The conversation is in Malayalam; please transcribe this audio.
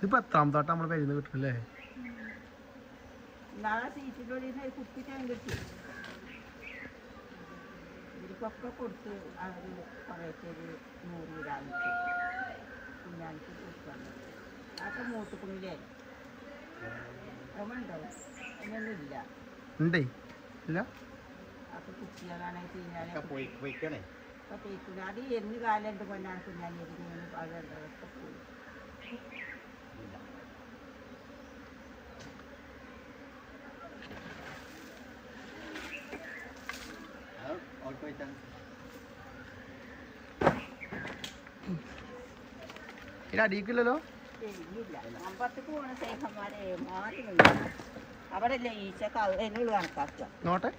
ഇതിപ്പോ എത്രാം തോട്ടം നമ്മൾ പെരുന്ന് കിട്ടണല്ലേ? ഇവർക്കൊക്കെ കൊടുത്ത് അവർ നൂറ് കുഞ്ഞാലിക്ക് അതൊക്കെ മൂത്തുക്കുന്നില്ലേ ഉണ്ടേ. ഇല്ല? അപ്പൊ കുട്ടികളാണ് പോയി പോയിക്കണേ. അപ്പൊ അത് എന്ന് കാലം അതൊക്കെ പോയി ഇല്ല അത് അവൾക്ക് പോയിട്ടാണ് ഇത് അടിയിക്കില്ലല്ലോ ഈച്ചക്ക് അതിനുള്ള കണക്കാക്കുക നോട്ടെ